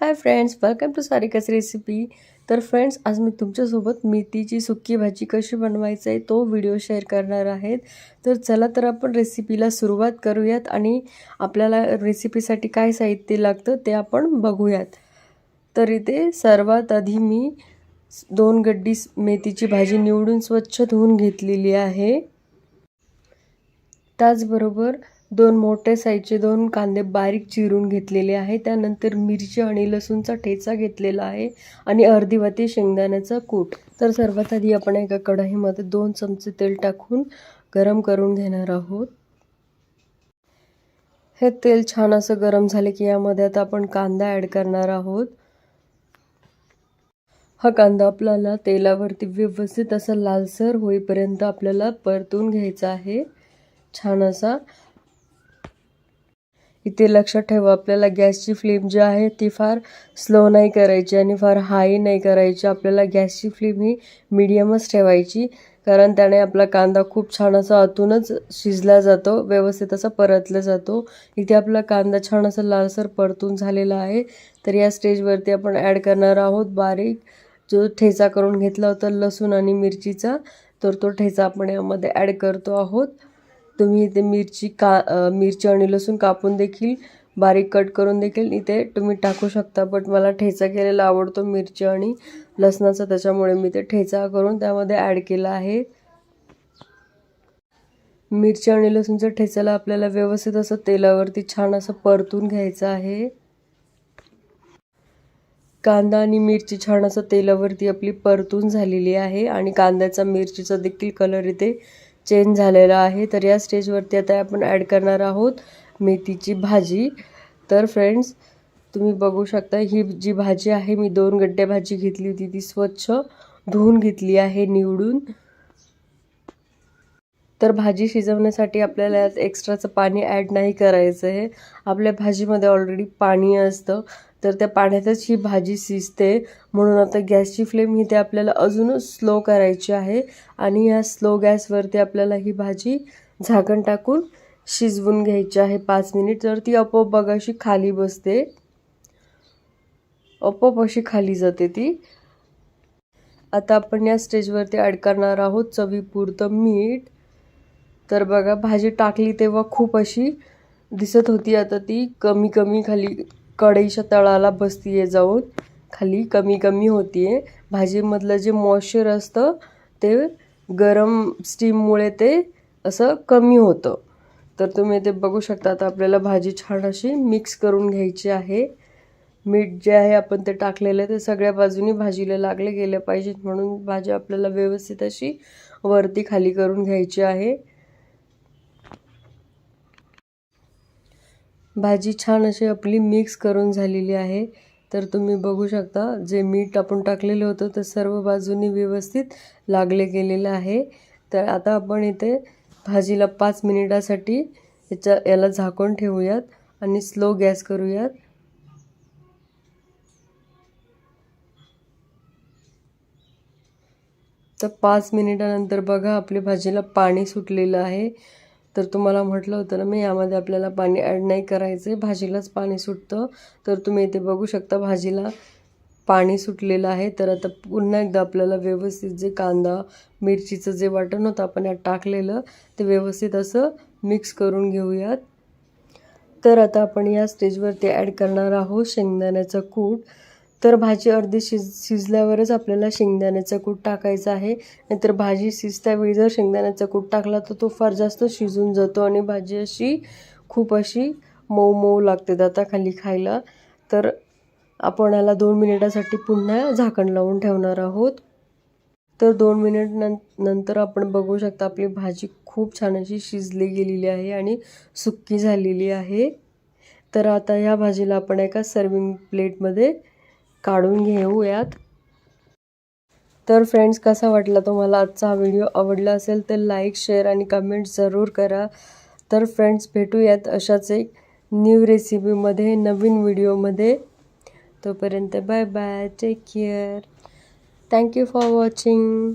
High friends welcome to सारिकाच recipe तर friends आज मी तुमच्यासोबत मेथीची सुकी भाजी कशी बनवायचं आहे तो व्हिडिओ शेअर करणार आहेत. तर चला तर आपण रेसिपीला सुरुवात करूयात आणि आपल्याला रेसिपीसाठी काय साहित्य लागतं ते आपण बघूयात. तर इथे सर्वात आधी मी दोन गड्डी मेथीची भाजी निवडून स्वच्छ धुवून घेतलेली आहे. त्याचबरोबर दोन मोठे साईजचे दोन कांदे बारीक चिरून घेतलेले आहे. त्यानंतर मिरची आणि लसूणचा ठेचा घेतलेला आहे आणि अर्धी शेंगदाण्याचा कूट. तर सर्वात आधी आपण एका कढईमध्ये दोन चमचे तेल टाकून गरम करून घेणार आहोत. हे तेल छान असं गरम झाले की यामध्ये आता आपण कांदा ॲड करणार आहोत. हा कांदा आपल्याला तेलावरती व्यवस्थित असा लालसर होईपर्यंत आपल्याला परतून घ्यायचा आहे. छान असा इथे लक्षात ठेवा आपल्याला गॅसची फ्लेम जी आहे ती फार स्लो नाही करायची आणि फार हाय नाही करायची. आपल्याला गॅसची फ्लेम ही मिडियमच ठेवायची कारण त्याने आपला कांदा खूप छान असा आतूनच शिजला जातो व्यवस्थित असा परतला जातो. इथे आपला कांदा छान असा लालसर परतून झालेला आहे. तर या स्टेजवरती आपण ॲड करणार आहोत बारीक जो ठेचा करून घेतला होता लसूण आणि मिरचीचा तर तो ठेचा आपण यामध्ये ॲड करतो आहोत. तुम्ही इथे मिरची का मिरची आणि लसूण कापून देखील बारीक कट करून देखील इथे तुम्ही टाकू शकता. बट मला ठेचा केलेला आवडतो मिरची आणि लसणाचा. त्याच्यामुळे मी ते ठेचा करून त्यामध्ये ॲड केला आहे. मिरची आणि लसूणच्या ठेचाला आपल्याला व्यवस्थित असं तेलावरती छान असं परतून घ्यायचं आहे. कांदा आणि मिरची छान असं तेलावरती आपली परतून झालेली आहे. आणि कांद्याचा मिरचीचा देखील कलर इथे चेंज झालेला आहे. तर या स्टेजवरती आता आपण ॲड करणार आहोत मेथीची भाजी. तर फ्रेंड्स तुम्ही बघू शकता ही जी भाजी आहे मी दोन गड्डे भाजी घेतली होती. ती स्वच्छ धुवून घेतली आहे निवडून. तर भाजी शिजवण्यासाठी आपल्याला यात एक्स्ट्राचं पाणी ॲड नाही करायचं आहे. आपल्या भाजीमध्ये ऑलरेडी पाणी असतं. तर त्या पाण्यातच ही भाजी शिजते. म्हणून आता गॅसची फ्लेम ही ते आपल्याला अजूनच स्लो करायची आहे. आणि या स्लो गॅसवरती आपल्याला ही भाजी झाकण टाकून शिजवून घ्यायची आहे पाच मिनिट. तर ती आपोआप बघा अशी खाली बसते. आपोआप अशी खाली जाते ती. आता आपण या स्टेजवरती अडकणार आहोत. चवीपुरतं मीठ. तर बघा भाजी टाकली तेव्हा खूप अशी दिसत होती. आता ती कमी कमी खाली कढईच्या तळाला बसती आहे जाऊन. खाली कमी कमी होतीये. आहे भाजीमधलं जे मॉइश्चर असतं ते गरम स्टीममुळे ते असं कमी होतं. तर तुम्ही ते बघू शकता. आता आपल्याला भाजी छान अशी मिक्स करून घ्यायची आहे. मीठ जे आहे आपण ते टाकलेलं ते सगळ्या बाजूनी भाजीला लागले गेले पाहिजेत म्हणून भाजी आपल्याला व्यवस्थित अशी वरती खाली करून घ्यायची आहे. भाजी छान अशी आपली मिक्स करून झालेली आहे. तर तुम्ही बघू शकता जे मीठ आपण टाकलेलं होतं ते सर्व बाजूनी व्यवस्थित लागले गेलेलं आहे. तर आता आपण इथे भाजीला पाच मिनिटासाठी याच्या याला झाकून ठेवूयात आणि स्लो गॅस करूयात. तर पाच मिनिटानंतर बघा आपल्या भाजीला पाणी सुटलेलं आहे. तर तुम्हाला म्हटलं होतं ना मी यामध्ये आपल्याला पाणी ॲड नाही करायचं आहे भाजीलाच पाणी सुटतं. तर तुम्ही इथे बघू शकता भाजीला पाणी सुटलेलं आहे. तर आता पुन्हा एकदा आपल्याला व्यवस्थित जे कांदा मिरचीचं जे वाटण होतं आपण यात टाकलेलं ते व्यवस्थित असं मिक्स करून घेऊयात. तर आता आपण या स्टेजवरती ॲड करणार आहोत शेंगदाण्याचं कूट. तर भाजी अर्धी शिज शिजल्यावरच आपल्याला शेंगदाण्याचा कूट टाकायचा आहे. नाहीतर भाजी शिजत्यावेळी जर शेंगदाण्याचा कूट टाकला तर तो फार जास्त शिजून जातो आणि भाजी अशी खूप अशी मऊ मऊ लागते दाताखाली खायला. तर आपण याला दोन मिनिटासाठी पुन्हा झाकण लावून ठेवणार आहोत. तर दोन मिनिट नं नंतर आपण बघू शकता आपली भाजी खूप छान अशी शिजली गेलेली आहे आणि सुक्की झालेली आहे. तर आता ह्या भाजीला आपण एका सर्विंग प्लेटमध्ये काढून घेऊयात. तर फ्रेंड्स कसा वाटला तुम्हाला आजचा हा व्हिडिओ आवडला असेल तर लाईक शेअर आणि कमेंट जरूर करा. तर फ्रेंड्स भेटूयात अशाच एक न्यू रेसिपीमध्ये नवीन व्हिडिओमध्ये तोपर्यंत bye bye take care thank you for watching